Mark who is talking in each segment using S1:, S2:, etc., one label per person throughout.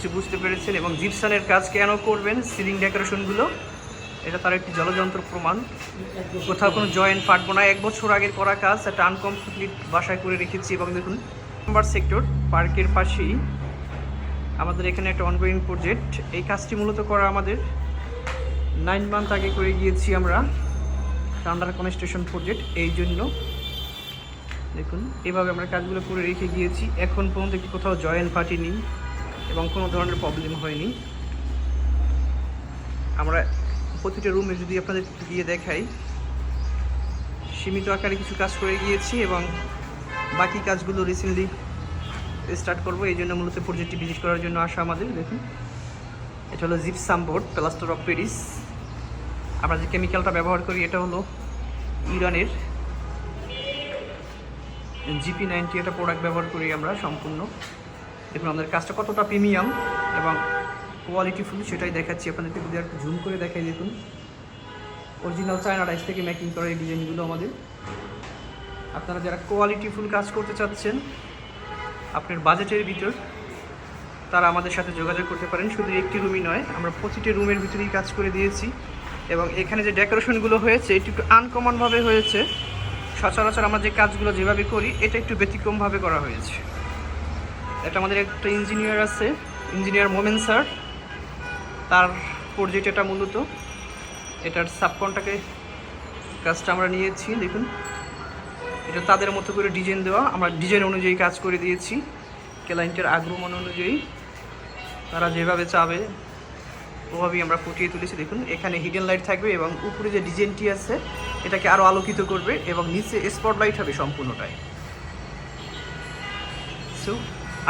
S1: কিছু বুঝতে পেরেছেন এবং জিপসানের কাজ কেন করবেন? সিলিং ডেকোরেশনগুলো, এটা তার একটি জলযন্ত্র প্রমাণ। কোথাও কোনো জয়েন্ট ফাটবো না। এক বছর আগের করা কাজ একটা আনকমপ্লিট বাসায় করে রেখেছি এবং দেখুন, নাম্বার সেক্টর, পার্কের পাশেই আমাদের এখানে একটা অনগোয়িং প্রজেক্ট এই কাজটি মূলত করা আমাদের। নাইন মান্থ আগে করে গিয়েছি আমরা টান্ডার কনস্ট্রাকশন প্রজেক্ট এই জন্য। দেখুন, এভাবে আমরা কাজগুলো করে রেখে গিয়েছি। এখন পর্যন্ত কি কোথাও জয়েন্ট ফাটিনি। এবং কোনো ধরনের প্রবলেম হয়নি। আমরা প্রতিটা রুমে যদি আপনাদের গিয়ে দেখাই, সীমিত আকারে কিছু কাজ করে গিয়েছি এবং বাকি কাজগুলো রিসেন্টলি স্টার্ট করব। এই জন্য মূলত প্রজেক্টটি ভিজিট করার জন্য আসা আমাদের, দেখুন। এটা হলো gypsum board plaster of Paris আমরা যে কেমিক্যালটা ব্যবহার করি, এটা হলো ইরানের জিপি নাইনটি একটা প্রোডাক্ট ব্যবহার করি আমরা সম্পূর্ণ। দেখুন, আমাদের কাজটা কতটা প্রিমিয়াম এবং কোয়ালিটিফুল সেটাই দেখাচ্ছি আপনাদেরকে। যদি একটু জুম করে দেখাই, দেখুন। অরিজিনাল চায়না রাইস থেকে মেকিং করা এই ডিজাইনগুলো আমাদের। আপনারা যারা কোয়ালিটিফুল কাজ করতে চাচ্ছেন, আপনার বাজেটের ভিতর, তারা আমাদের সাথে যোগাযোগ করতে পারেন। শুধু একটি রুমই নয়, আমরা প্রতিটি রুমের ভিতরেই কাজ করে দিয়েছি। এবং এখানে যে ডেকোরেশনগুলো হয়েছে, এটি একটু আনকমনভাবে হয়েছে। সচরাচর আমরা যে কাজগুলো যেভাবে করি, এটা একটু ব্যতিক্রমভাবে করা হয়েছে। এটা আমাদের একটা ইঞ্জিনিয়ার আছে ইঞ্জিনিয়ার মোমেন স্যার। তার প্রজেক্ট এটা মূলত। এটার সাবকনটাকে কাজটা আমরা নিয়েছি, দেখুন। এটা তাদের মতো করে ডিজাইন দেওয়া। আমরা ডিজাইন অনুযায়ী কাজ করে দিয়েছি। ক্লায়েন্টের আগ্রহমান অনুযায়ী। তারা যেভাবে চাবে, ওভাবেই আমরা ফুটিয়ে তুলেছি, দেখুন। এখানে হিডেন লাইট থাকবে এবং উপরে যে ডিজাইনটি আছে, এটাকে আরও আলোকিত করবে এবং নিচে স্পট লাইট হবে সম্পূর্ণটাই। সো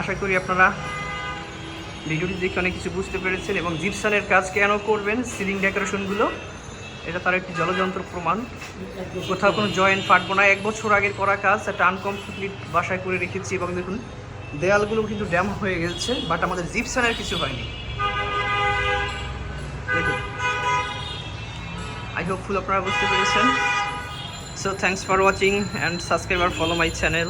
S1: আশা করি আপনারা ভিডিওটি দেখে অনেক কিছু বুঝতে পেরেছেন এবং জিপসানের কাজ কেন করবেন, সিলিং ডেকোরেশনগুলো? এটা তার একটি জলযন্ত্র প্রমাণ। কোথাও কোনো জয়েন্ট ফাটবো না। এক বছর আগের করা কাজ একটা আনকমপ্লিট বাসায় করে রেখেছি এবং দেখুন, দেয়ালগুলো কিন্তু ড্যাম হয়ে গেছে, বাট আমাদের জিপসানের কিছু হয়নি। দেখুন। আই হোপফুল আপনারা বুঝতে পেরেছেন। So thanks for watching and subscribe R follow my channel